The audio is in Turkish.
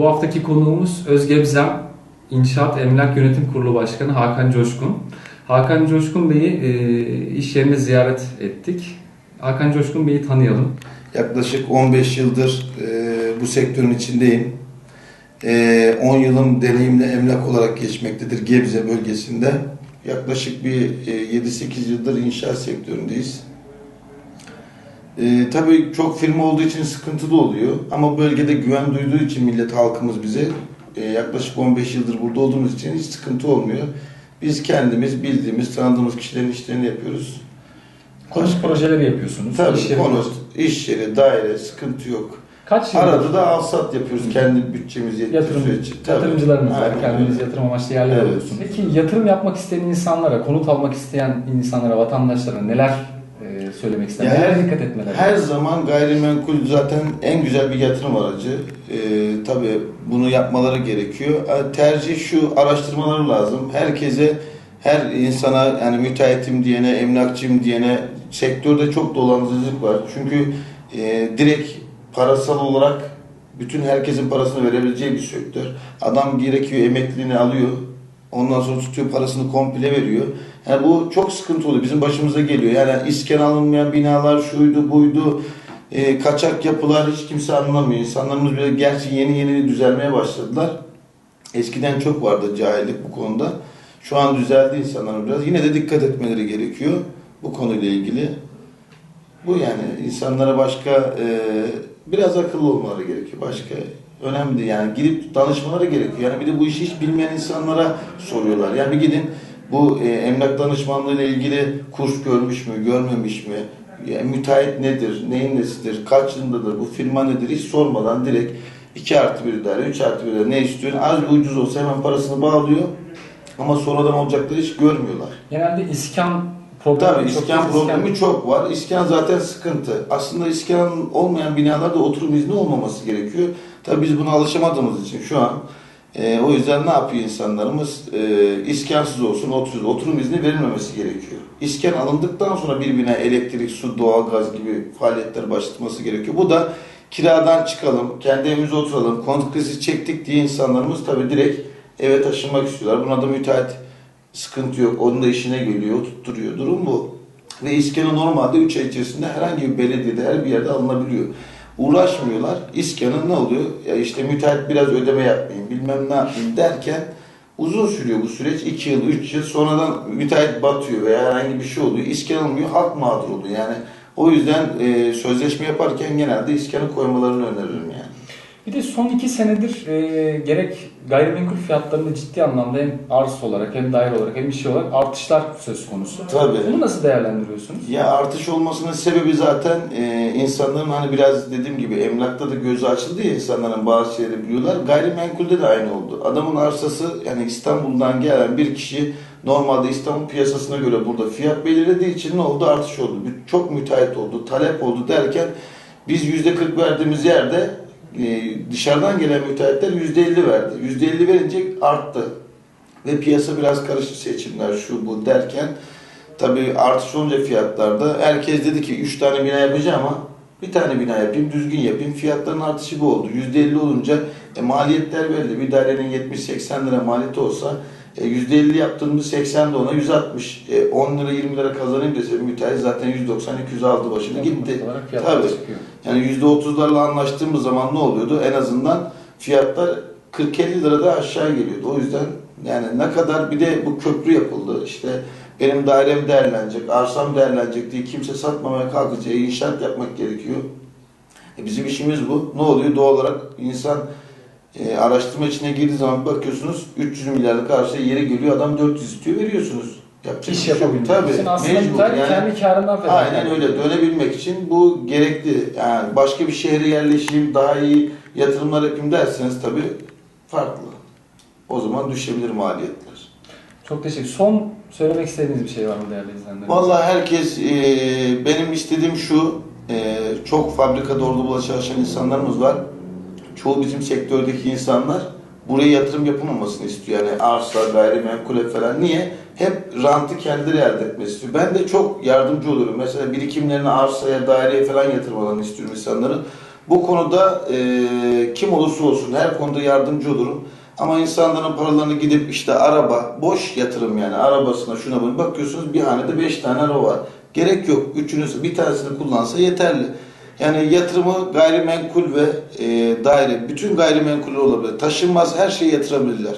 Bu haftaki konuğumuz Özgebzem İnşaat Emlak Yönetim Kurulu Başkanı Hakan Coşkun. Hakan Coşkun Bey'i e, iş yerine ziyaret ettik. Hakan Coşkun Bey'i tanıyalım. Yaklaşık 15 yıldır e, bu sektörün içindeyim. E, 10 yılım deneyimli emlak olarak geçmektedir Gebze bölgesinde. Yaklaşık bir e, 7-8 yıldır inşaat sektöründeyiz. E, tabii çok firma olduğu için sıkıntılı oluyor ama bölgede güven duyduğu için millet halkımız bize e, yaklaşık 15 yıldır burada olduğumuz için hiç sıkıntı olmuyor. Biz kendimiz bildiğimiz, tanıdığımız kişilerin işlerini yapıyoruz. Konut projeleri yapıyorsunuz. Tabii İş yeri- konut, iş yeri, daire sıkıntı yok. Kaç yıldır Arada da alsat yapıyoruz kendi bütçemiz yettiği yatırım, sürece. Tabii. yatırımcılarınız var. Aynen Kendiniz yatırım amaçlı yerler Evet. alıyorsunuz. Peki yatırım yapmak isteyen insanlara, konut almak isteyen insanlara, vatandaşlara neler söylemek ister? Ya Nelere her- dikkat etmeleri? Her zaman gayrimenkul zaten en güzel bir yatırım aracı. Ee, tabii bunu yapmaları gerekiyor. Ee, Tercih şu araştırmaları lazım. Herkese, her insana yani müteahhitim diyene, emlakçıyım diyene sektörde çok dolandırıcılık var. Çünkü e, direkt parasal olarak bütün herkesin parasını verebileceği bir sektör. Adam gerekiyor emekliliğini alıyor. Ondan sonra tutuyor parasını komple veriyor. Yani bu çok sıkıntı oluyor. Bizim başımıza geliyor. Yani iskan alınmayan binalar şuydu buydu. e, kaçak yapılar hiç kimse anlamıyor. İnsanlarımız bile gerçi yeni yeni düzelmeye başladılar. Eskiden çok vardı cahillik bu konuda. Şu an düzeldi insanların biraz. Yine de dikkat etmeleri gerekiyor bu konuyla ilgili. Bu yani insanlara başka e, biraz akıllı olmaları gerekiyor. Başka önemli yani gidip danışmaları gerekiyor. Yani bir de bu işi hiç bilmeyen insanlara soruyorlar. Yani bir gidin bu e, emlak danışmanlığı ile ilgili kurs görmüş mü, görmemiş mi? Yani müteahhit nedir, neyin nesidir, kaç yılındadır, bu firma nedir hiç sormadan direkt 2 artı 1 daire, 3 artı 1 daire ne istiyorsun? Az bir ucuz olsa hemen parasını bağlıyor. Ama sonradan olacakları hiç görmüyorlar. Genelde iskan problemi Tabii çok iskan iskan- problemi çok var. İskan zaten sıkıntı. Aslında iskan olmayan binalarda oturum izni olmaması gerekiyor. Tabii biz buna alışamadığımız için şu an e, o yüzden ne yapıyor insanlarımız? E, iskansız olsun, oturum, oturum izni verilmemesi gerekiyor. İskan alındıktan sonra bir bina elektrik, su, doğalgaz gibi faaliyetler başlatması gerekiyor. Bu da kiradan çıkalım, kendi evimize oturalım, konut krizi çektik diye insanlarımız tabii direkt eve taşınmak istiyorlar. Buna da müteahhit sıkıntı yok. Onun da işine geliyor, tutturuyor. Durum bu. Ve iskanı normalde 3 ay içerisinde herhangi bir belediyede, her bir yerde alınabiliyor. Uğraşmıyorlar. İskanı ne oluyor? Ya işte müteahhit biraz ödeme yapmayayım, bilmem ne yapayım derken uzun sürüyor bu süreç. 2 yıl, 3 yıl. Sonradan müteahhit batıyor veya herhangi bir şey oluyor. İskan alınmıyor, halk mağdur oluyor. Yani o yüzden e, sözleşme yaparken genelde iskanı koymalarını öneririm yani. Bir de son iki senedir e, gerek gayrimenkul fiyatlarında ciddi anlamda hem arz olarak hem daire olarak hem iş olarak artışlar söz konusu. Tabii. Bunu nasıl değerlendiriyorsunuz? Ya artış olmasının sebebi zaten e, insanların hani biraz dediğim gibi emlakta da gözü açıldı ya insanların bazı şeyleri biliyorlar. Gayrimenkulde de aynı oldu. Adamın arsası yani İstanbul'dan gelen bir kişi normalde İstanbul piyasasına göre burada fiyat belirlediği için ne oldu? Artış oldu. Çok müteahhit oldu, talep oldu derken biz yüzde 40 verdiğimiz yerde e, dışarıdan gelen müteahhitler yüzde 50 verdi. Yüzde 50 verince arttı. Ve piyasa biraz karıştı seçimler şu bu derken Tabii artış olunca fiyatlarda herkes dedi ki 3 tane bina yapacağım ama bir tane bina yapayım, düzgün yapayım. Fiyatların artışı bu oldu. %50 olunca e, maliyetler belli. Bir dairenin 70-80 lira maliyeti olsa e, %50 yaptığımız 80 de ona 160. E, 10 lira 20 lira kazanayım dese müteahhit zaten 190-200 aldı başını gitti. Olarak fiyatlar Tabii. çıkıyor. Yani %30'larla anlaştığımız zaman ne oluyordu? En azından fiyatlar 40-50 lirada aşağı geliyordu. O yüzden yani ne kadar bir de bu köprü yapıldı. İşte benim dairem değerlenecek, arsam değerlenecek diye kimse satmamaya kalkınca inşaat yapmak gerekiyor. E bizim işimiz bu. Ne oluyor? Doğal olarak insan e, araştırma içine girdiği zaman bakıyorsunuz 300 milyarlık arsaya yere geliyor adam 400 istiyor veriyorsunuz. Yapacak İş şey yapabilmek Tabii, için aslında mecbur. Yani- kendi karından feda Aynen öyle dönebilmek için bu gerekli. Yani başka bir şehre yerleşeyim, daha iyi yatırımlar yapayım derseniz tabii farklı. O zaman düşebilir maliyetler. Çok teşekkür Son söylemek istediğiniz bir şey var mı değerli izleyenler? Vallahi herkes e, benim istediğim şu e, çok fabrikada orada burada çalışan insanlarımız var. Çoğu bizim sektördeki insanlar buraya yatırım yapılmamasını istiyor. Yani arsa, gayrimenkule falan. Niye? Hep rantı kendileri elde etmek istiyor. Ben de çok yardımcı olurum. Mesela birikimlerini arsaya, daireye falan yatırmalarını istiyorum insanların. Bu konuda e, kim olursa olsun her konuda yardımcı olurum. Ama insanların paralarını gidip işte araba, boş yatırım yani arabasına şuna buna bakıyorsunuz bir hanede 5 tane araba var. Gerek yok. Üçünüz bir tanesini kullansa yeterli. Yani yatırımı gayrimenkul ve e, daire, bütün gayrimenkuller olabilir. Taşınmaz her şeyi yatırabilirler.